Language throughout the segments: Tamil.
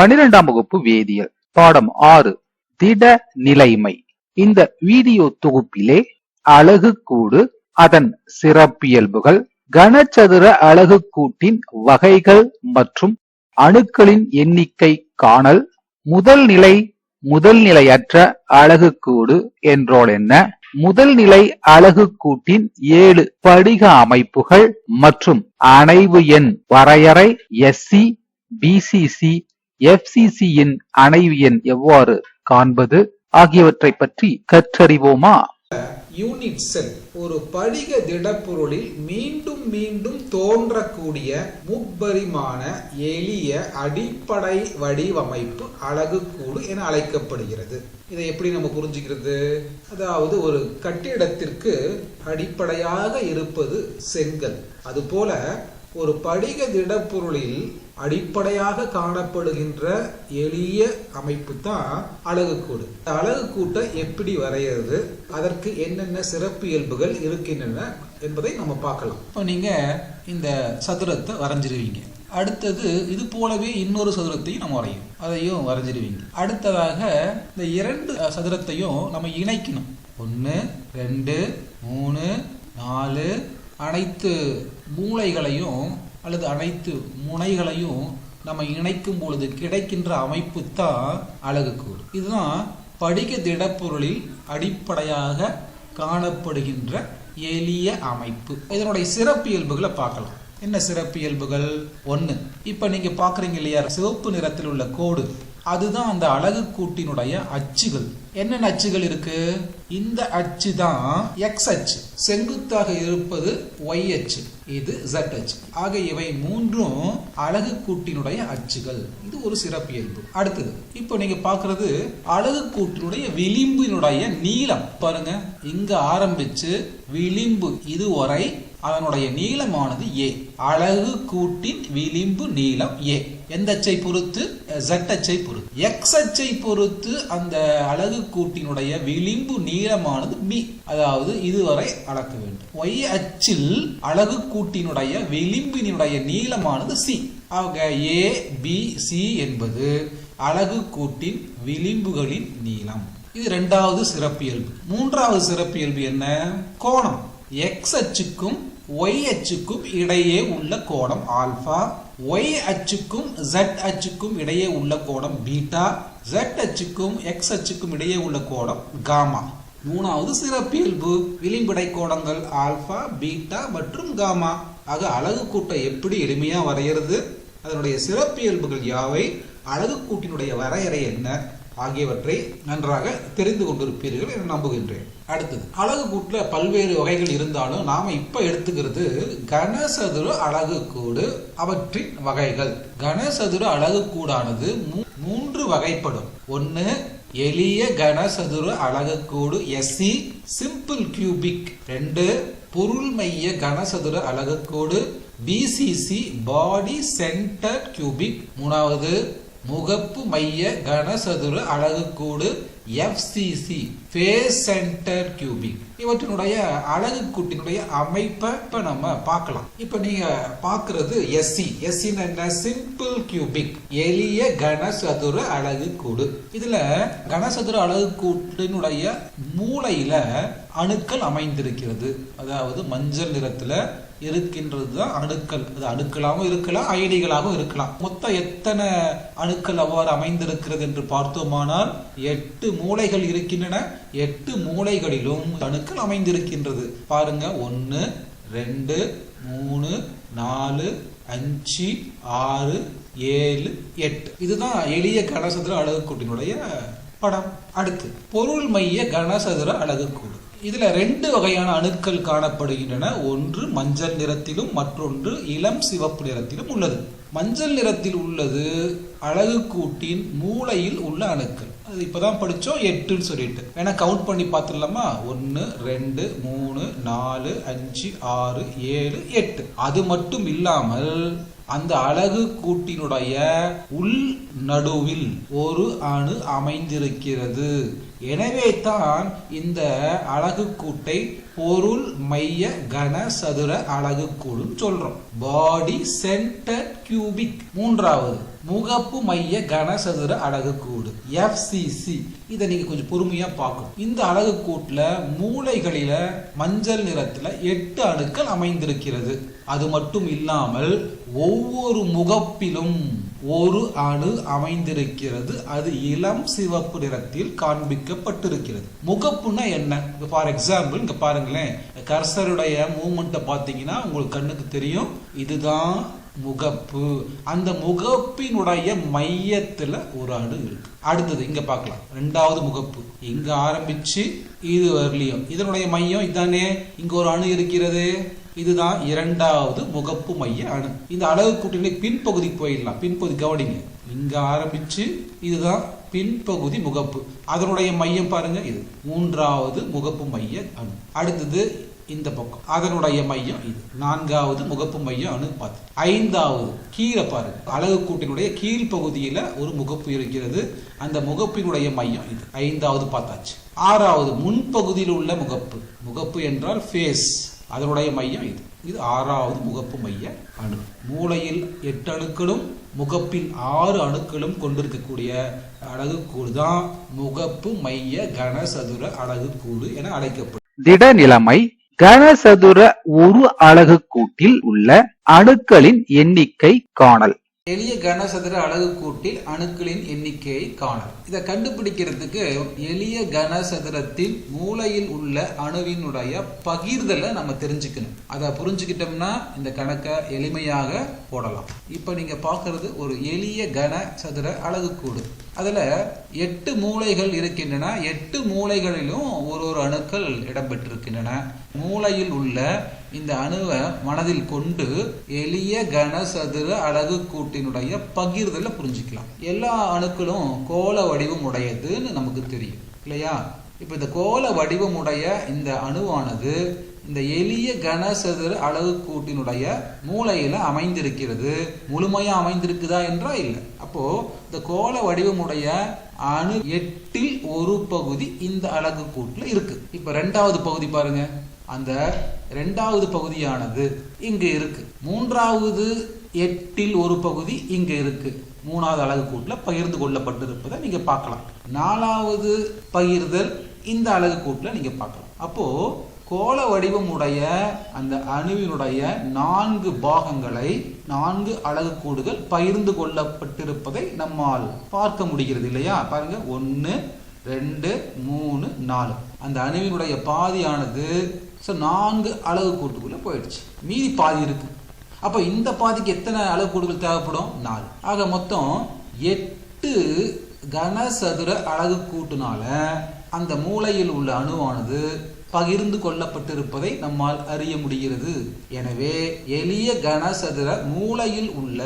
பன்னிரெண்டாம் வகுப்பு வேதியியல் பாடம் ஆறு திட நிலைமை. இந்த வீடியோ தொகுப்பிலே அலகுக்கூடு அதன் சிறப்பியல்புகள் கனச்சதுர அழகு கூட்டின் வகைகள் மற்றும் அணுக்களின் எண்ணிக்கை காணல் முதல் நிலை முதல் நிலையற்ற அலகுக்கூடு என்றால் என்ன? முதல் நிலை அலகுக்கூட்டின் ஏழு படிக அமைப்புகள் மற்றும் அணைவு எண் வரையறை எஸ்சி பிசிசி எஃப்சிசியின் அணைவியன் எவ்வாறு காண்பது? ஆகியவற்றை பற்றி கற்றறிவோமா? யூனிட் செல் ஒரு படிக திடப்பொருளில் மீண்டும் மீண்டும் தோன்றக்கூடிய முப்பரிமாண எளிய அடிப்படை வடிவமைப்பு அலகுக்கூடு என அழைக்கப்படுகிறது. இதை எப்படி நம்ம புரிஞ்சுக்கிறது? அதாவது ஒரு கட்டிடத்திற்கு அடிப்படையாக இருப்பது செங்கல். அதுபோல ஒரு படிக திடப்பொருளில் அடிப்படையாக காணப்படுகின்ற எளிய அமைப்பு தான் அழகுக்கூடு அழகுக்கூட்டை எப்படி வரைகிறது அதற்கு என்னென்ன சிறப்பு இயல்புகள் இருக்கின்றன என்பதை நம்ம பார்க்கலாம். இப்போ நீங்க இந்த சதுரத்தை வரைஞ்சிருவீங்க. அடுத்தது இது போலவே இன்னொரு சதுரத்தையும் நம்ம வரையும் அதையும் வரைஞ்சிருவீங்க. அடுத்ததாக இந்த இரண்டு சதுரத்தையும் நம்ம இணைக்கணும். ஒன்று ரெண்டு மூணு நாலு அனைத்து மூளைகளையும் அல்லது அனைத்து முனைகளையும் நம்ம இணைக்கும் பொழுது கிடைக்கின்ற அமைப்பு தான் அழகுக்கூடு இதுதான் படிக திடப்பொருளில் அடிப்படையாக காணப்படுகின்ற எளிய அமைப்பு. இதனுடைய சிறப்பியல்புகளை பார்க்கலாம். என்ன சிறப்பியல்புகள்? ஒன்று இப்போ நீங்கள் பார்க்குறீங்க இல்லையா சிவப்பு நிறத்தில் உள்ள கோடு. அதுதான் அந்த அழகு கூட்டினுடைய அச்சுகள். என்னென்ன அச்சுகள் இருக்கு? இந்த அச்சு தான் எக்ஸ் அச்சு. செங்குத்தாக இருப்பது ஒய் அச்சு. இது Z அச்சு. ஆக இவை மூன்றும் அழகு கூட்டினுடைய அச்சுகள். இது ஒரு சிறப்பியல்பு அடுத்தது இப்போ நீங்க பாக்குறது அழகு கூட்டினுடைய விளிம்பினுடைய நீளம். பாருங்க இங்க ஆரம்பிச்சு விளிம்பு இதுவரை அதனுடைய நீளமானது ஏ அழகு கூட்டின் விளிம்பு நீளம் ஏ எந்த அச்சை பொறுத்து? Z அச்சை பொறுத்து. எக்ஸ் அச்சை பொறுத்து அந்த அழகு கூட்டினுடைய விளிம்பு நீளமானது பி அதாவது இதுவரை அளக்க வேண்டும். ஒய் அச்சில் அழகு கூட்டினுடைய விளிம்பினுடைய நீளமானது சி ஆக ஏ பி சி என்பது அழகு கூட்டின் விளிம்புகளின் நீளம். இது இரண்டாவது சிறப்பியல்பு. மூன்றாவது சிறப்பியல்பு என்ன? கோணம். எக்ஸ் அச்சுக்கும் ஒய் அச்சுக்கும் இடையே உள்ள கோணம் ஆல்பா ஒய் அச்சுக்கும் ஜெட் அச்சுக்கும் இடையே உள்ள கோணம் பீட்டா ஜெட் அச்சுக்கும் எக்ஸ் அச்சுக்கும் இடையே உள்ள கோணம் காமா மூணாவது சிறப்பியல்பு விளிம்படை கோணங்கள் ஆல்பா பீட்டா மற்றும் காமா ஆக அழகு கூட்டை எப்படி எளிமையா வரைகிறது அதனுடைய சிறப்பியல்புகள் யாவை? அழகு கூட்டினுடைய வரையறை என்ன? ஆகியவற்றை நன்றாக தெரிந்து கொண்டிருப்பீர்கள் என நம்புகின்றேன். அடுத்தது அழகு கூட்டில் பல்வேறு வகைகள் இருந்தாலும் நாம இப்போ எடுத்துக்கிறது கனசதுர அழகு கூடு அவற்றின் வகைகள். கனசதுர அழகு கூடானது மூன்று வகைப்படும். ஒன்று எளிய கனசதுர அழகுக்கூடு எஸ்சி சிம்பிள் கியூபிக். ரெண்டு பொருள் மைய கனசதுர அழகுக்கூடு. BCC body centre cubic. மூணாவது முகப்பு மைய கனசதுர அலகுக்கூடு எஃப்சிசி ஃபேஸ் சென்டர் கியூபிக் இவற்றினுடைய அழகு கூட்டினுடைய அமைப்பை இப்போ நம்ம பார்க்கலாம். இப்போ நீங்க பார்க்கறது எஸ்சி எஸ்சின்னு என்ன? சிம்பிள் கியூபிக் எளிய கனசதுர அழகு கூடு இதுல கனசதுர அழகு கூட்டினுடைய மூளையில அணுக்கள் அமைந்திருக்கிறது. அதாவது மஞ்சள் நிறத்துல இருக்கின்றது தான் அணுக்கள் அது அணுக்களாகவும் இருக்கலாம் அயனிகளாகவும் இருக்கலாம். மொத்தம் எத்தனை அணுக்கள் அவ்வாறு அமைந்திருக்கிறது என்று பார்த்தோமானால் எட்டு மூளைகள் இருக்கின்றன. எட்டு மூளைகளிலும் அணுக்கள் அமைந்திருக்கின்றது. பாருங்க ஒன்று ரெண்டு மூணு நாலு அஞ்சு ஆறு ஏழு எட்டு. இதுதான் எளிய கனசதுர அழகுக்கூட்டினுடைய படம். அடுத்து பொருள் மைய கனசதுர அழகுக்கூடு. இதில் ரெண்டு வகையான அணுக்கள் காணப்படுகின்றன. ஒன்று மஞ்சள் நிறத்திலும் மற்றொன்று இளம் சிவப்பு நிறத்திலும் உள்ளது. மஞ்சள் நிறத்தில் உள்ளது அழகு கூட்டின் மூளையில் உள்ள அணுக்கள். அது இப்போதான் படித்தோம் எட்டுன்னு சொல்லிட்டு. வேணா கவுண்ட் பண்ணி பார்த்துடலாமா? ஒன்று ரெண்டு மூணு நாலு அஞ்சு ஆறு ஏழு எட்டு. அது மட்டும் இல்லாமல் அந்த அழகு கூட்டினுடைய உள் நடுவில் ஒரு அணு அமைந்திருக்கிறது. எனவே தான் இந்த அழகு கூட்டை பொருள் மைய கன சதுர அழகு கூடும் சொல்றோம். பாடி சென்டர் கியூபிக் மூன்றாவது முகப்பு மைய கனசதுர அலகுக்கூடு எஃப்சிசி இதை நீங்க கொஞ்சம் பொறுமையா பார்க்கணும். இந்த அலகுக்கூட்டுல மூளைகளில மஞ்சள் நிறத்துல எட்டு அணுக்கள் அமைந்திருக்கிறது. அது மட்டும் இல்லாமல் ஒவ்வொரு முகப்பிலும் ஒரு அணு அமைந்திருக்கிறது. அது இளம் சிவப்பு நிறத்தில் காண்பிக்கப்பட்டிருக்கிறது. முகப்புனா என்ன? ஃபார் எக்ஸாம்பிள் இங்க பாருங்களேன். கர்சருடைய மூமெண்ட்டை பார்த்தீங்கன்னா உங்களுக்கு கண்ணுக்கு தெரியும். இதுதான் முகப்பு. அந்த முகப்பினுடைய மையத்துல ஒரு அணு இருக்கு. அடுத்தது இங்க பார்க்கலாம். ரெண்டாவது முகப்பு. இங்க ஆரம்பிச்சு இது வரலையும். இதனுடைய மையம் இதானே? இங்க ஒரு அணு இருக்கிறது. இதுதான் இரண்டாவது முகப்பு மைய அணு. இந்த அழகு கூட்டினை பின்பகுதி போயிடலாம். பின்பகுதி கவனிங்க. இங்க ஆரம்பிச்சு இதுதான் பின்பகுதி முகப்பு. அதனுடைய மையம் பாருங்க இது மூன்றாவது முகப்பு மைய அணு. அடுத்தது இந்த பக்கம். அதனுடைய மையம் இது. நான்காவது முகப்பு மையம் அணு பார்த்து. ஐந்தாவது கீழே பாருங்க. அழகு கூட்டினுடைய கீழ் பகுதியில ஒரு முகப்பு இருக்கிறது. அந்த முகப்பினுடைய மையம் இது. ஐந்தாவது பார்த்தாச்சு. ஆறாவது முன்பகுதியில் உள்ள முகப்பு. முகப்பு என்றால் ஃபேஸ் அதனுடைய மையம் இது. இது ஆறாவது முகப்பு மைய அணு. மூளையில் எட்டு அணுக்களும் முகப்பில் ஆறு அணுக்களும் கொண்டிருக்கக்கூடிய அழகுக்கூடு தான் முகப்பு மைய கனசதுர அழகுக்கூடு என அழைக்கப்படும். திடநிலைமை கனசதுர ஒரு அழகு கூட்டில் உள்ள அணுக்களின் எண்ணிக்கை காணல். எளிய கனசதுர அலகு கூட்டில் அணுக்களின் எண்ணிக்கையை காணும் இதை கண்டுபிடிக்கிறதுக்கு எளிய கனசதுரத்தின் மூளையில் உள்ள அணுவினுடைய பகிர்தலை நம்ம தெரிஞ்சுக்கணும். அதை புரிஞ்சுக்கிட்டோம்னா இந்த கணக்கை எளிமையாக போடலாம். இப்போ நீங்க பார்க்கறது ஒரு எளிய கனசதுர அலகுக்கூடு. அதில் எட்டு மூலைகள் இருக்கின்றன. எட்டு மூலைகளிலும் ஒரு ஒரு அணுக்கள் இடம்பெற்றிருக்கின்றன. மூலையில் உள்ள இந்த அணுவை மனதில் கொண்டு எளிய கனசதுர அலகு கூட்டினுடைய பகிர்தலை புரிஞ்சுக்கலாம். எல்லா அணுக்களும் கோள வடிவம் உடையதுன்னு நமக்கு தெரியும். இல்லையா? இப்ப இந்த கோள வடிவமுடைய இந்த அணுவானது இந்த எளிய கனசதுர அளவு கூட்டினுடைய மூலையில அமைந்திருக்கிறது. முழுமையா அமைந்திருக்குதா என்றா இல்லை. அப்போ இந்த கோள வடிவமுடைய அணு எட்டில் ஒரு பகுதி இந்த அழகு கூட்டில் இருக்கு. இப்ப ரெண்டாவது பகுதி பாருங்க. அந்த ரெண்டாவது பகுதியானது இங்க இருக்கு. மூன்றாவது எட்டில் ஒரு பகுதி இங்க இருக்கு. மூணாவது அழகு கூட்டில் பகிர்ந்து கொள்ளப்பட்டிருப்பதை நீங்க பார்க்கலாம். நாலாவது பகிர்தல் இந்த அழகு கூட்டில் நீங்க பார்க்கலாம். அப்போ கோள வடிவமுடைய அந்த அணுவினுடைய நான்கு பாகங்களை நான்கு அழகு கூடுகள் பகிர்ந்து கொள்ளப்பட்டிருப்பதை நம்மால் பார்க்க முடிகிறது இல்லையா? பாருங்க ஒன்று ரெண்டு மூணு நாலு. அந்த அணுவினுடைய பாதியானது ஸோ நான்கு அழகு கூட்டுக்குள்ள போயிடுச்சு. மீதி பாதி இருக்கு. அப்போ இந்த பாதிக்கு எத்தனை அலகு கூடுகள் தேவைப்படும்? நாலு. ஆக மொத்தம் எட்டு கனசதுர அழகு கூட்டுனால அந்த மூலையில் உள்ள அணுவானது பகிர்ந்து கொள்ளப்பட்டிருப்பதை நம்மால் அறிய முடிகிறது. எனவே எளிய கனசதுர மூலையில் உள்ள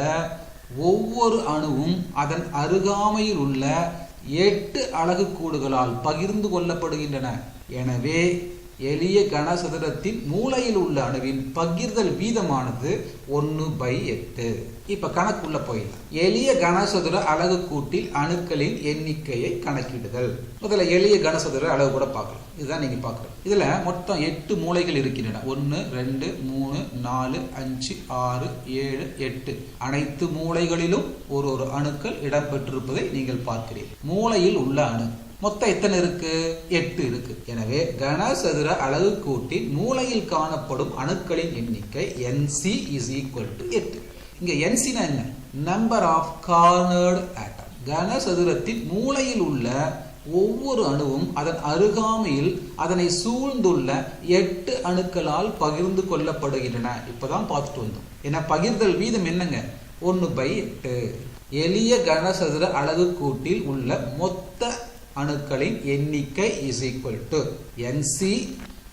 ஒவ்வொரு அணுவும் அதன் அருகாமையில் உள்ள எட்டு அழகு கூடுகளால் பகிர்ந்து கொள்ளப்படுகின்றன. எனவே எளிய கனசதுரத்தின் மூலையில் உள்ள அணுவின் பகிர்தல் வீதமானது ஒன்று பை எட்டு. இப்ப கணக்குள்ள போயிடலாம். எளிய கனசதுர அலகு கூட்டில் அணுக்களின் எண்ணிக்கையை கணக்கிடுதல். முதல்ல எளிய கனசதுர அளவு கூட பார்க்கலாம். இதுதான் நீங்க பார்க்கறது இதுல மொத்தம் எட்டு மூலைகள் இருக்கின்றன. ஒன்னு ரெண்டு மூணு நாலு அஞ்சு ஆறு ஏழு எட்டு. அனைத்து மூலைகளிலும் ஒரு ஒரு அணுக்கள் இடம்பெற்றிருப்பதை நீங்கள் பார்க்கிறீர்கள். மூலையில் உள்ள அணு. மொத்தம் எத்தனை இருக்கு? எட்டு இருக்கு. எனவே கனசதுர அளவு கூட்டின் மூலையில் காணப்படும் அணுக்களின் எண்ணிக்கை என்சி இஸ் ஈக்குவல் டு எட்டு. இங்க என்சினா என்ன? நம்பர் ஆஃப் கார்னர்டு ஆட்டம் கனசதுரத்தின் மூலையில் உள்ள ஒவ்வொரு அணுவும் அதன் அருகாமையில் அதனை சூழ்ந்துள்ள எட்டு அணுக்களால் பகிர்ந்து கொள்ளப்படுகின்றன. இப்பதான் பார்த்துட்டு வந்தோம். ஏன்னா பகிர்தல் வீதம் என்னங்க? ஒன்று பை எட்டு. எளிய கனசதுர அளவு கூட்டில் உள்ள மொத்த அணுக்களின் எண்ணிக்கை இஸ் ஈக்குவல் டு என்சி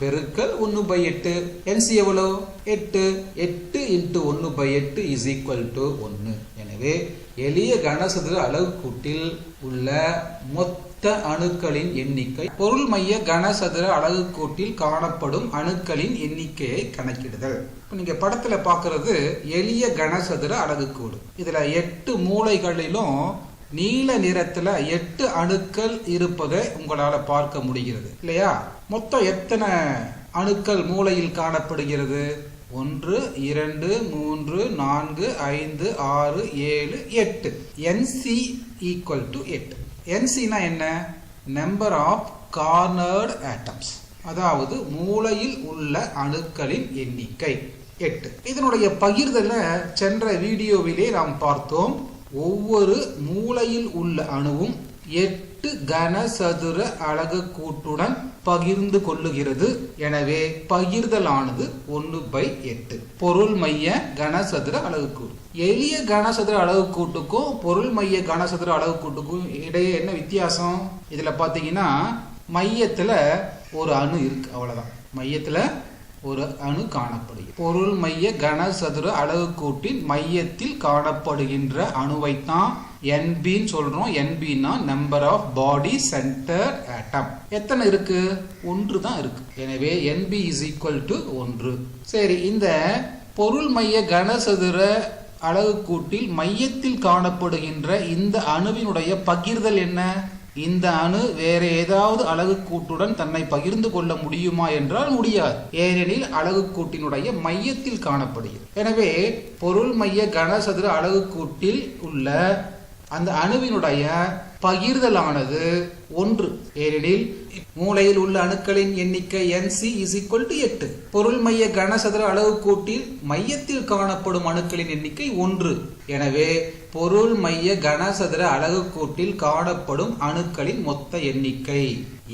பெருக்கல் ஒன்று பை எட்டு. என்சி எவ்வளோ எட்டு. எட்டு இன்ட்டு ஒன்று பை எட்டு இஸ் ஈக்குவல் டு ஒன்று. எனவே எளிய கனசதுர அளவுக்கூட்டில் உள்ள மொத்த அணுக்களின் எண்ணிக்கை பொருள் மைய கனசதுர அளவுக்கூட்டில் காணப்படும் அணுக்களின் எண்ணிக்கையை கணக்கிடுதல். இப்போ நீங்கள் படத்தில் பார்க்கிறது எளிய கனசதுர அலகுக்கூடு. இதில் எட்டு மூலைகளிலும் நீல நிறத்துல எட்டு அணுக்கள் இருப்பதை உங்களால பார்க்க முடிகிறது. இல்லையா? மொத்தம் எத்தனை அணுக்கள் மூளையில் காணப்படுகிறது? ஒன்று இரண்டு மூன்று நான்கு ஐந்து ஆறு ஏழு எட்டு. என்சி ஈக்குவல் டு எட்டு என்சினா என்ன? நம்பர் ஆஃப் கார்னர்டு ஆட்டம்ஸ் அதாவது மூளையில் உள்ள அணுக்களின் எண்ணிக்கை. எட்டு. இதனுடைய பகிர்தலை சென்ற வீடியோவிலே நாம் பார்த்தோம். ஒவ்வொரு மூலையில் உள்ள அணுவும் எட்டு கனசதுர அலகு கூட்டுடன் பகிர்ந்து கொள்ளுகிறது. எனவே பகிர்தலானது ஒன்று பை எட்டு. பொருள் மைய கனசதுர அலகு கூட்டு. எளிய கனசதுர அலகு கூட்டுக்கும் பொருள் மைய கனசதுர அலகு கூட்டுக்கும் இடையே என்ன வித்தியாசம்? இதுல பாத்தீங்கன்னா மையத்துல ஒரு அணு இருக்கு. அவ்வளவுதான். மையத்துல ஒரு அணு காணப்படுகிறது. பொருள் மைய கனசதுர அலகு கூட்டின் மையத்தில் காணப்படுகின்ற அணுவைத்தான் என்பின்னு சொல்றோம். என்பின்னா number of body centre atom எத்தனை இருக்கு? ஒன்று தான் இருக்கு. எனவே என்பி இஸ் ஈக்குவல் டு ஒன்று. சரி இந்த பொருள் மைய கனசதுர அலகு கூட்டில் மையத்தில் காணப்படுகின்ற இந்த அணுவினுடைய பகிர்தல் என்ன? இந்த அணு வேற ஏதாவது அலகு கூட்டுடன் தன்னை பகிர்ந்து கொள்ள முடியுமா என்றால் முடியாது. ஏனெனில் அலகு கூட்டினுடைய மையத்தில் காணப்படுகிறது. எனவே பொருள் மைய கனசதுர அலகுக்கூட்டில் உள்ள அந்த அணுவினுடைய பகிர்தலானது ஒன்று. ஏனெனில் மூலையில் உள்ள அணுக்களின் எண்ணிக்கை என்சி இஸ் ஈக்குவல் டு எட்டு பொருள் மைய கனசதுர அளவு கூட்டில் மையத்தில் காணப்படும் அணுக்களின் எண்ணிக்கை ஒன்று. எனவே பொருள் மைய கனசதுர அளவு கூட்டில் காணப்படும் அணுக்களின் மொத்த எண்ணிக்கை.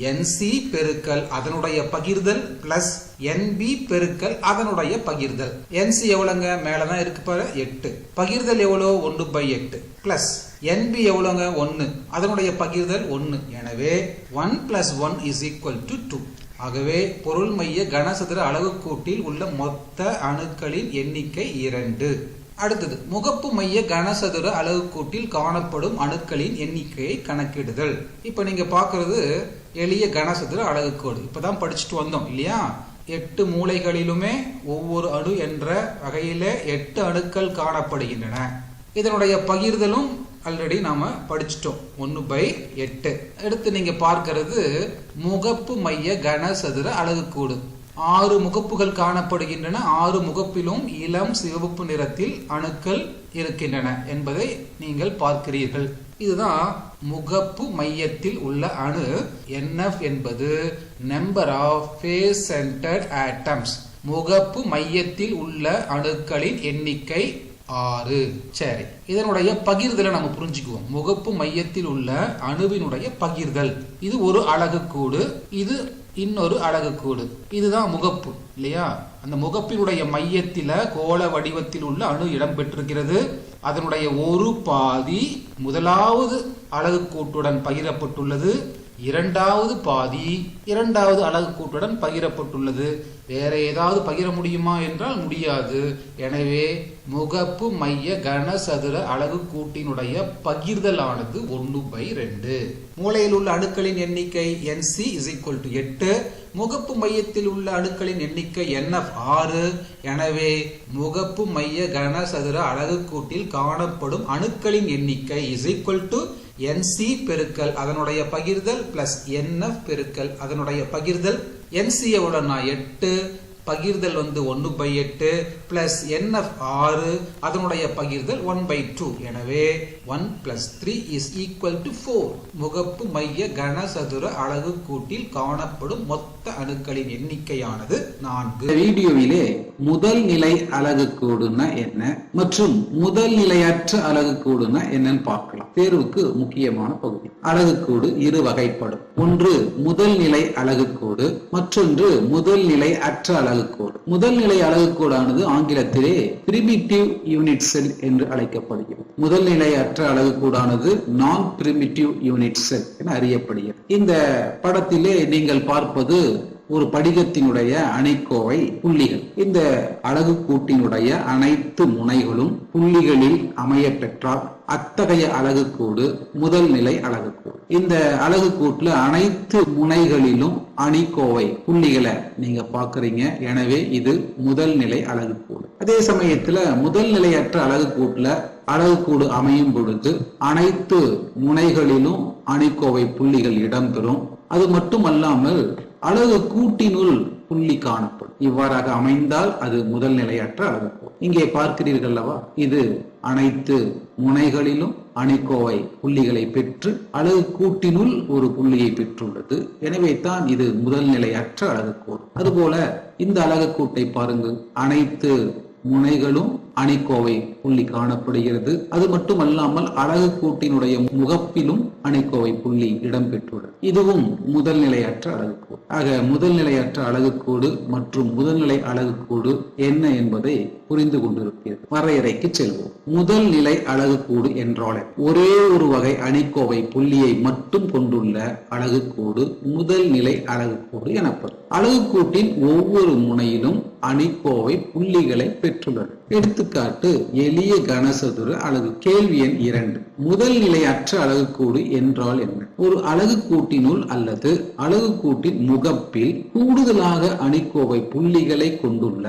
என்சி பெருக்கல் அதனுடைய பகிர்தல் பிளஸ் என்பி பெருக்கல் அதனுடைய பகிர்தல். என்சி எவ்வளோங்க மேலதான் இருக்கு பாரு எட்டு பகிர்தல் எவ்வளோ ஒன்று பை எட்டு பிளஸ் என்பி எவ்வளோங்க ஒன்று அதனுடைய பகிர்தல் ஒன்று எனவே one plus one is equal to two ஆகவே பொருள் மைய கனசதுர அலகு கூட்டில் உள்ள மொத்த அணுக்களின் எண்ணிக்கை இரண்டு. அடுத்தது முகப்பு மைய கனசதுர அலகு கூட்டில் காணப்படும் அணுக்களின் எண்ணிக்கையை கணக்கிடுதல். இப்போ நீங்க பார்க்குறது எளிய கனசதுர அலகு கோடு இப்பதான் படிச்சுட்டு வந்தோம் இல்லையா? எட்டு மூலைகளிலுமே ஒவ்வொரு அணு என்ற வகையிலே எட்டு அணுக்கள் காணப்படுகின்றன. இதனுடைய பகிர்தலும் ஆல்ரெடி நாம படிச்சிட்டோம். ஒன்று பை எட்டு. அடுத்து நீங்க பார்க்கறது முகப்பு மைய கனசதுர அலகுக்கூடு. ஆறு முகப்புகள் காணப்படுகின்றன. ஆறு முகப்பிலும் இளம் சிவப்பு நிறத்தில் அணுக்கள் இருக்கின்றன என்பதை நீங்கள் பார்க்கிறீர்கள். இதுதான் முகப்பு மையத்தில் உள்ள அணு. என்எஃப் என்பது number of face centred atoms முகப்பு மையத்தில் உள்ள அணுக்களின் எண்ணிக்கை ஆறு. சரி. இதனுடைய பகிர்தலை நம்ம புரிஞ்சுக்குவோம். முகப்பு மையத்தில் உள்ள அணுவினுடைய பகிர்தல். இது ஒரு அலகுக்கூடு இது இன்னொரு அலகுக்கூடு இதுதான் முகப்பு இல்லையா? அந்த முகப்பினுடைய மையத்தில கோள வடிவத்தில் உள்ள அணு இடம்பெற்றிருக்கிறது. அதனுடைய ஒரு பாதி முதலாவது அலகுக்கூட்டுடன் பகிரப்பட்டுள்ளது. இரண்டாவது பாதி இரண்டாவது அலகு கூட்டுடன் பகிரப்பட்டுள்ளது. வேற ஏதாவது பகிர முடியுமா என்றால் முடியாது. எனவே முகப்பு மைய கனசதுர அலகு கூட்டினுடைய பகிர்தலானது ஒன்று பை ரெண்டு. மூலையில் உள்ள அணுக்களின் எண்ணிக்கை என்சி இஸ் ஈக்குவல் டு எட்டு. முகப்பு மையத்தில் உள்ள அணுக்களின் எண்ணிக்கை என்எஃப் ஆறு. எனவே முகப்பு மைய கனசதுர அலகு கூட்டில் காணப்படும் அணுக்களின் எண்ணிக்கை இஸ் ஈக்குவல் டு என்சி பெருக்கல் அதனுடைய பகிர்தல் பிளஸ் என்எஃப் பெருக்கல் அதனுடைய பகிர்தல் NC எவ்வளோனா எட்டு பகிர்தல் வந்து ஒன்று பை எட்டு பிளஸ் என்எஃப் ஆறு அதனுடைய பகிர்தல் ஒன் பை டூ எனவே one plus three is equal to four முகப்பு மைய கனசதுர அலகு கூட்டில் காணப்படும் மொத்த அணுக்களின் எண்ணிக்கையானது நான்கு. வீடியோவிலே முதல் நிலை அலகு கூடுனா என்ன மற்றும் முதல் நிலையற்ற அலகு கூடுனா என்னன்னு பார்க்கலாம். தேர்வுக்கு முக்கியமான பகுதி. அலகுக்கூடு இரு வகைப்படும். ஒன்று முதல் நிலை அலகுக்கூடு மற்றொன்று முதல் நிலை அற்ற அழகுக்கோடு முதல் நிலை அழகுக்கோடானது ஆங்கிலத்திலே பிரிமிட்டிவ் யூனிட் செல் என்று அழைக்கப்படுகிறது. முதல் நிலை அற்ற அழகுக்கூடானது நான் பிரிமிட்டிவ் யூனிட் செல் என அறியப்படுகிறது. இந்த படத்திலே நீங்கள் பார்ப்பது ஒரு படிகத்தினுடைய அணைக்கோவை புள்ளிகள். இந்த அழகு கூட்டினுடைய அனைத்து முனைகளும் புள்ளிகளில் அமைய பெற்றால் அத்தகைய அலகுக்கூடு முதல் நிலை அலகுக்கூடு. இந்த அலகுக்கூட்டுல அனைத்து முனைகளிலும் அணிக்கோவை புள்ளிகளை நீங்க பாக்குறீங்க எனவே இது முதல் நிலை அலகுக்கூடு. அதே சமயத்துல முதல் நிலையற்ற அலகுக்கூட்டுல அலகுக்கூடு அமையும் பொழுது அனைத்து முனைகளிலும் அணிக்கோவை புள்ளிகள் இடம்பெறும். அது மட்டுமல்லாமல் அழகு கூட்டினுள் புள்ளி காணப்படும். இவ்வாறாக அமைந்தால் அது முதல் நிலையற்ற அழகு இங்கே பார்க்கிறீர்கள் அல்லவா இது அனைத்து முனைகளிலும் அணிக்கோவை புள்ளிகளை பெற்று அழகு கூட்டினுள் ஒரு புள்ளியை பெற்றுள்ளது. எனவே தான் இது முதல் நிலையற்ற அழகுக்கோடு அதுபோல இந்த அழகுக்கூட்டை பாருங்கள். அனைத்து முனைகளும் அணிக்கோவை புள்ளி காணப்படுகிறது. அது மட்டுமல்லாமல் அழகு கூட்டினுடைய முகப்பிலும் அணிக்கோவை புள்ளி இடம்பெற்றுள்ளது. இதுவும் முதல் நிலையற்ற அழகுக்கூடு ஆக முதல் நிலையற்ற மற்றும் முதல்நிலை அழகுக்கோடு என்ன என்பதை புரிந்து கொண்டிருப்பீர்கள். வரையறைக்கு செல்வோம். முதல் நிலை அழகுக்கூடு என்றால் ஒரே ஒரு வகை அணிக்கோவை புள்ளியை மட்டும் கொண்டுள்ள அழகுக்கூடு முதல் நிலை அழகுக்கூடு எனப்படும். அழகுக்கூட்டின் ஒவ்வொரு முனையிலும் அணிக்கோவை புள்ளிகளை பெற்றுள்ளது எடுத்துக்காட்டு எளிய கனசதுர அலகு. கேள்வி எண் இரண்டு. முதல் நிலையற்ற அலகுக்கூடு என்றால் என்ன? ஒரு அலகுக்கூட்டினுள் அல்லது அலகுக்கூட்டின் முகப்பில் கூடுதலாக அணிக்கோவை புள்ளிகளை கொண்டுள்ள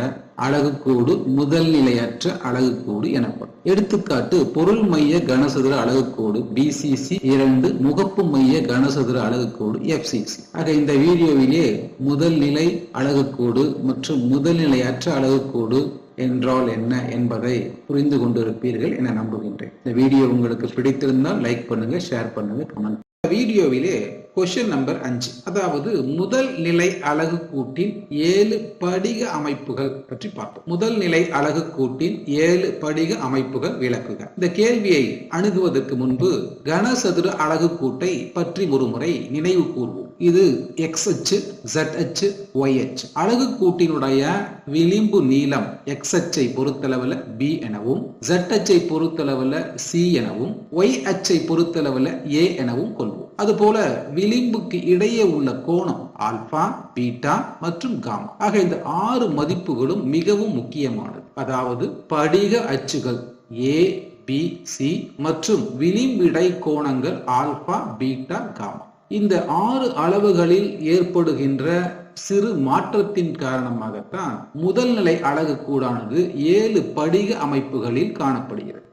அழகுக்கோடு முதல் நிலையற்ற அலகுக்கூடு எனப்படும். எடுத்துக்காட்டு பொருள் மைய கனசதுர அலகுக்கூடு பிசிசி இரண்டு முகப்பு மைய கனசதுர அலகுக்கூடு எஃப்சிசி ஆக இந்த வீடியோவிலே முதல் நிலை அலகுக்கூடு மற்றும் முதல் நிலையற்ற அலகுக்கூடு என்றால் என்ன என்பதை புரிந்து கொண்டிருப்பீர்கள் என நம்புகின்றேன். இந்த வீடியோ உங்களுக்கு பிடித்திருந்தால் லைக் பண்ணுங்க ஷேர் பண்ணுங்க கமெண்ட் வீடியோவிலே கொஸ்டின் நம்பர் அஞ்சு. அதாவது முதல் நிலை அழகு கூட்டின் ஏழு படிக அமைப்புகள் பற்றி பார்ப்போம். முதல் நிலை அழகு கூட்டின் ஏழு படிக அமைப்புகள் விளக்குக. இந்த கேள்வியை அணுகுவதற்கு முன்பு கனசதுர அழகு கூட்டை பற்றி ஒரு முறை நினைவு கூர்வோம். இது எக்ஸ் அச்சு Z அச்சு ஒய் அச்சு. அழகு கூட்டினுடைய விளிம்பு நீளம் எக்ஸ் அச்சை பொறுத்தளவில் பி எனவும் Z அச்சை பொறுத்தளவில் சி எனவும் ஒய் அச்சை பொறுத்தளவில் ஏ எனவும் கொள்வோம். அதுபோல விளிம்புக்கு இடையே உள்ள கோணம் ஆல்பா பீட்டா மற்றும் காமா. ஆக இந்த ஆறு மதிப்புகளும் மிகவும் முக்கியமானது. அதாவது படிக அச்சுகள் ஏ பி சி மற்றும் விளிம்பிடை கோணங்கள் ஆல்பா பீட்டா காமா. இந்த ஆறு அளவுகளில் ஏற்படுகின்ற சிறு மாற்றத்தின் காரணமாகத்தான் முதல் நிலை அலகு கூடானது ஏழு படிக அமைப்புகளில் காணப்படுகிறது.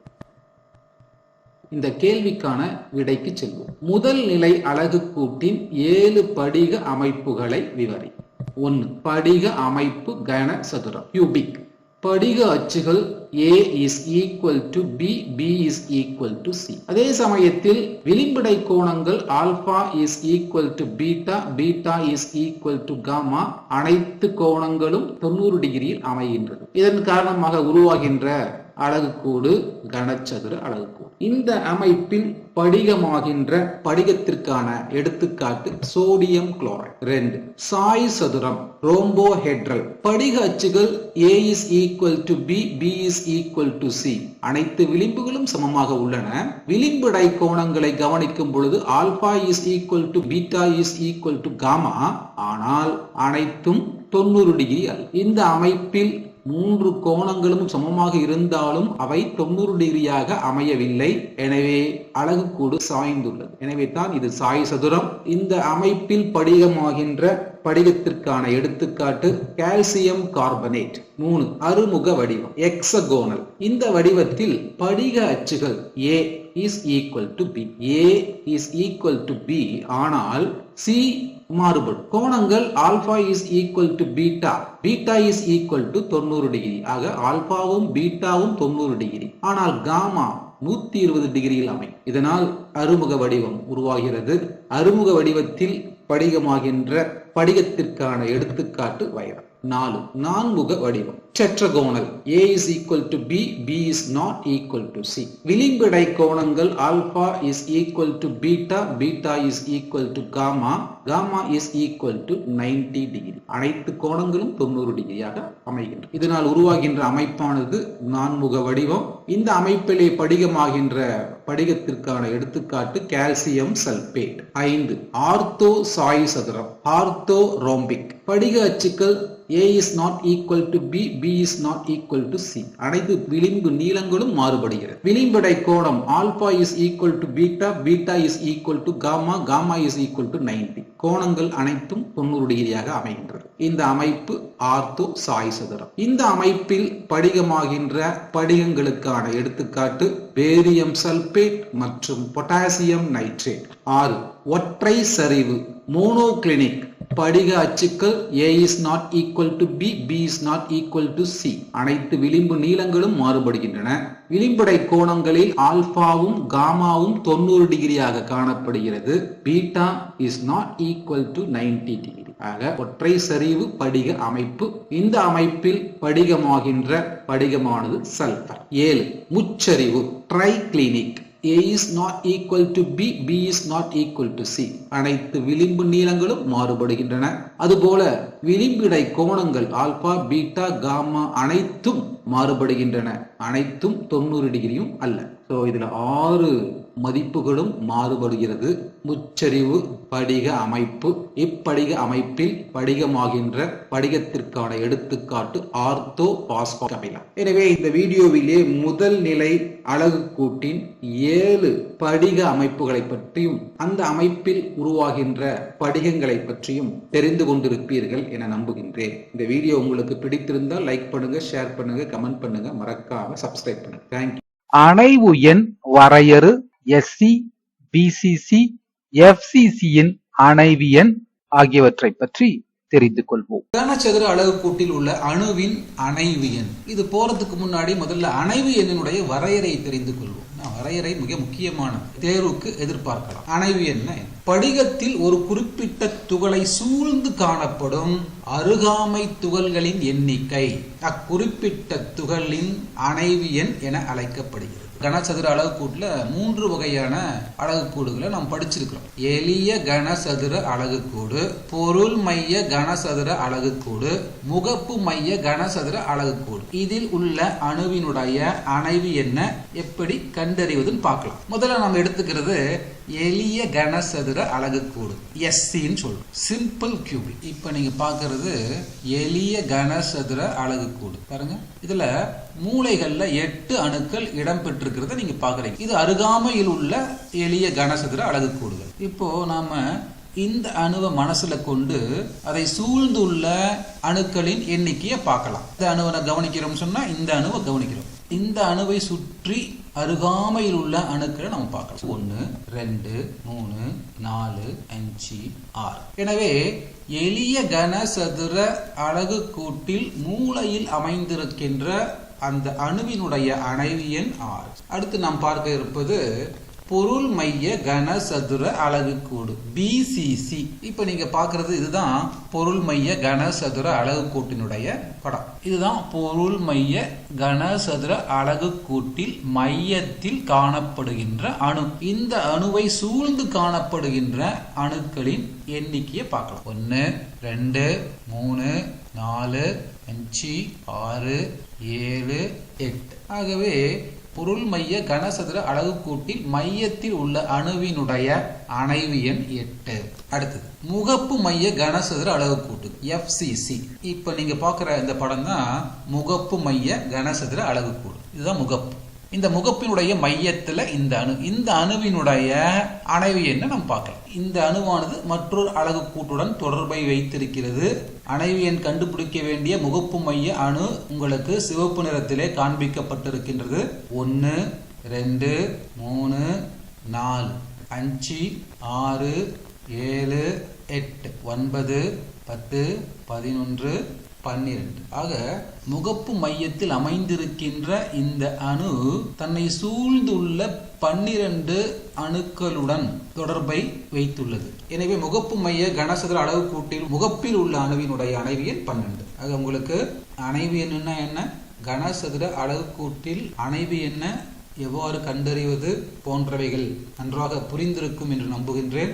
இந்த கேள்விக்கான விடைக்கு செல்வோம். முதல் நிலை அலகு கூட்டின் ஏழு படிக அமைப்புகளை விவரி. ஒன்று படிக அமைப்பு கன சதுரம் கியூபிக் படிக அச்சுகள் A is equal to B B is equal to C அதே சமயத்தில் விளிம்படை கோணங்கள் alpha is equal to beta beta is equal to gamma அனைத்து கோணங்களும் தொண்ணூறு டிகிரியில் அமைகின்றது. இதன் காரணமாக உருவாகின்ற அலகுக்கூடு கனச்சதுர அழகுக்கூடு. இந்த அமைப்பில் படிகமாகின்ற படிகத்திற்கான எடுத்துக்காட்டு சோடியம் குளோரைட். ரெண்டு சாய் சதுரம் ரோம்போஹெட்ரல். படிக அச்சுகள் A is equal to B B is equal to C அனைத்து விளிம்புகளும் சமமாக உள்ளன. விளிம்புடை கோணங்களை கவனிக்கும் பொழுது alpha is equal to beta is equal to gamma ஆனால் அனைத்தும் தொண்ணூறு டிகிரி அல்ல. இந்த அமைப்பில் மூன்று கோணங்களும் சமமாக இருந்தாலும் அவை தொண்ணூறு டிகிரியாக அமையவில்லை. எனவே அழகுக்கூடு சாய்ந்துள்ளது. எனவே தான் இது சாய் சதுரம். இந்த அமைப்பில் படிகமாகின்ற படிகத்திற்கான எடுத்துக்காட்டு கால்சியம் கார்பனேட். மூணு அருமுக வடிவம். எக்ஸகோனல் இந்த வடிவத்தில் படிக அச்சுகள் A is equal to B A is equal to B ஆனால் சி மாறுபடும். கோணங்கள் alpha is equal to beta beta is equal to தொண்ணூறு டிகிரி ஆக ஆல்பாவும் பீட்டாவும் தொண்ணூறு டிகிரி ஆனால் காமா நூத்தி இருபது டிகிரியில் அமை இதனால் அருமுக வடிவம் உருவாகிறது. அருமுக வடிவத்தில் படிகமாகின்ற படிகத்திற்கான எடுத்துக்காட்டு வைரம் நாலு. நான்முக வடிவம். Tetragonal A is equal to B B is not equal to C விளிம்பிடை கோணங்கள் alpha is equal to beta beta is equal to gamma gamma is equal to ninety degree அனைத்து கோணங்களும் தொண்ணூறு டிகிரியாக அமைகின்றன. இதனால் உருவாகின்ற அமைப்பானது நான்முக வடிவம். இந்த அமைப்பிலே படிகமாகின்ற படிகத்திற்கான எடுத்துக்காட்டு கால்சியம் சல்பேட் ஐந்து. ஆர்த்தோ சாய் சதுரம். ஆர்த்தோ ரோம்பிக் படிக அச்சுக்கள் A is not equal to B B is not equal to C அனைத்து விளிம்பு நீளங்களும் மாறுபடுகிறது. விளிம்படை கோணம் alpha is equal to beta beta is equal to gamma gamma is equal to ninety கோணங்கள் அனைத்தும் தொண்ணூறு டிகிரியாக அமைகின்றது. இந்த அமைப்பு ஆர்த்தோ சாய் சதுரம். இந்த அமைப்பில் படிகமாகின்ற படிகங்களுக்கான எடுத்துக்காட்டு பேரியம் சல்பேட் மற்றும் பொட்டாசியம் நைட்ரேட். ஆறு ஒற்றை சரிவு மோனோகிளினிக் படிக அச்சுக்கள் A is not equal to B B is not equal to C அனைத்து விளிம்பு நீளங்களும் மாறுபடுகின்றன. விளிம்படை கோணங்களில் ஆல்பாவும் காமாவும் தொண்ணூறு டிகிரியாக காணப்படுகிறது. Beta is not equal to 90 degree ஆக ஒற்றை சரிவு படிக அமைப்பு. இந்த அமைப்பில் படிகமாகின்ற படிகமானது சல்பர். ஏழு முச்சரிவு triclinic A is not equal to B, B is not equal to C. அனைத்து விளிம்பு நீளங்களும் மாறுபடுகின்றன. அதுபோல விளிம்பிடை கோணங்கள் ஆல்பா பீட்டா காமா அனைத்தும் மாறுபடுகின்றன. அனைத்தும் தொண்ணூறு டிகிரியும் அல்ல. ஸோ இதில் ஆறு மதிப்புகளும் மாறுபடுகிறது. முச்சரிவு படிக அமைப்பு இப்படிக அமைப்பில் படிகமாகின்ற படிகத்திற்கான எடுத்துக்காட்டு ஆர்த்தோ பாஸ்போ அமைலாம் எனவே இந்த வீடியோவிலே முதல் நிலை அழகு கூட்டின் ஏழு படிக அமைப்புகளை பற்றியும் அந்த அமைப்பில் உருவாகின்ற படிகங்களை பற்றியும் தெரிந்து கொண்டிருப்பீர்கள் என நம்புகின்றேன். இந்த வீடியோ உங்களுக்கு பிடித்திருந்தால் லைக் பண்ணுங்க ஷேர் பண்ணுங்க கமெண்ட் பண்ணுங்க. மறக்காம சப்ஸ்கிரைப் பண்ணுங்க. தேங்க்யூ அணைவு எண் வரையறு எஸ்சி பிசிசி எஃப்சிசியின் அணைவியன் ஆகியவற்றை பற்றி தெரிந்து கொள்வோம் கனசதுர அளவு கூட்டில் உள்ள அணுவின் அணைவு எண் இது போறதுக்கு முன்னாடி முதல்ல அணைவு எண்ணினுடைய வரையறை தெரிந்து கொள்வோம் நான் வரையறை மிக முக்கியமான தேர்வுக்கு எதிர்பார்க்கலாம். அணைவு என்ன? படிகத்தில் ஒரு குறிப்பிட்ட துகளை சூழ்ந்து காணப்படும் அருகாமை துகள்களின் எண்ணிக்கை. அக்குறிப்பிட்ட துகளின் அணைவு எண் என அழைக்கப்படுகிறது. கனசதுர அழகுக்கூட்டில் மூன்று வகையான அலகுக்கூடுகளை நாம் படிச்சிருக்கிறோம். எளிய கனசதுர அலகுக்கூடு பொருள் மைய கனசதுர அலகுக்கூடு முகப்பு மைய கனசதுர அலகுக்கூடு இதில் உள்ள அணுவினுடைய அணைவு என்ன? எப்படி கண்டறிவதுன்னு பார்க்கலாம். முதல்ல நம்ம எடுத்துக்கிறது எளிய கனசதுர அலகுக்கூடு எஸ்சின்னு சொல்றோம். சிம்பிள் கியூபிக் இப்போ நீங்க பாக்குறது எளிய கனசதுர அலகுக்கூடு பாருங்க. இதுல மூளைகள்ல எட்டு அணுக்கள் இடம்பெற்றிருக்கிறத நீங்க பாக்குறீங்க. இது அருகாமையில் உள்ள எளிய கனசதுர அலகுக்கூடுகள் இப்போ நாம இந்த அணுவை மனசுல கொண்டு அதை சூழ்ந்துள்ள அணுக்களின் எண்ணிக்கையை பார்க்கலாம். இந்த அணுவை கவனிக்கிறோம் சொன்னா இந்த அணுவை கவனிக்கிறோம். இந்த அணுவை சுற்றி அருகாமையில் உள்ள அணுக்களை நம்ம பார்க்கலாம். ஒன்று ரெண்டு மூணு நாலு அஞ்சு ஆறு. எனவே எளிய கனசதுர அழகு கூட்டில் மூளையில் அமைந்திருக்கின்ற அந்த அணுவினுடைய அணைவு எண் ஆறு. அடுத்து நாம் பார்க்க இருப்பது பொருள் மைய கன சதுர அலகுக்கூடு பிசிசி இப்போ நீங்கள் பார்க்குறது இதுதான் பொருள் மைய கன சதுர அலகுக்கூட்டினுடைய படம். இதுதான் பொருள் மைய கன சதுர அலகுக்கூட்டில் மையத்தில் காணப்படுகின்ற அணு. இந்த அணுவை சூழ்ந்து காணப்படுகின்ற அணுக்களின் எண்ணிக்கையை பார்க்கலாம். ஒன்று ரெண்டு மூணு நாலு அஞ்சு ஆறு ஏழு எட்டு. ஆகவே பொருள் மைய கனசதுர அளவு கூட்டில் மையத்தில் உள்ள அணுவினுடைய அணைவு எண் எட்டு. அடுத்தது முகப்பு மைய கனசதுர அளவு கூட்டு எஃப்சிசி இப்ப நீங்க பாக்குற இந்த படம் தான் முகப்பு மைய கனசதுர அளவு கூடு இதுதான் முகப்பு. இந்த முகப்பினுடைய மையத்துல இந்த அணு. இந்த அணுவினுடைய அணைவு என்ன நம்ம பார்க்கலாம். இந்த அணுவானது மற்றொரு அழகு கூட்டுடன் தொடர்பை வைத்திருக்கிறது. அணைவு எண் கண்டுபிடிக்க வேண்டிய முகப்பு மைய அணு உங்களுக்கு சிவப்பு நிறத்திலே காண்பிக்கப்பட்டிருக்கின்றது. ஒன்று ரெண்டு மூணு நாலு அஞ்சு ஆறு ஏழு எட்டு ஒன்பது பத்து பதினொன்று பன்னிரண்டு. ஆக முகப்பு மையத்தில் அமைந்திருக்கின்ற இந்த அணு தன்னை சூழ்ந்துள்ள பன்னிரண்டு அணுக்களுடன் தொடர்பை வைத்துள்ளது. எனவே முகப்பு மைய கனசதுர அளவு கூட்டில் முகப்பில் உள்ள அணுவினுடைய அணைவியல் பன்னெண்டு. ஆக உங்களுக்கு அணைவு என்னன்னா என்ன? கனசதுர அளவு கூட்டில் அணைவு என்ன? எவ்வாறு கண்டறிவது போன்றவைகள் நன்றாக புரிந்திருக்கும் என்று நம்புகின்றேன்.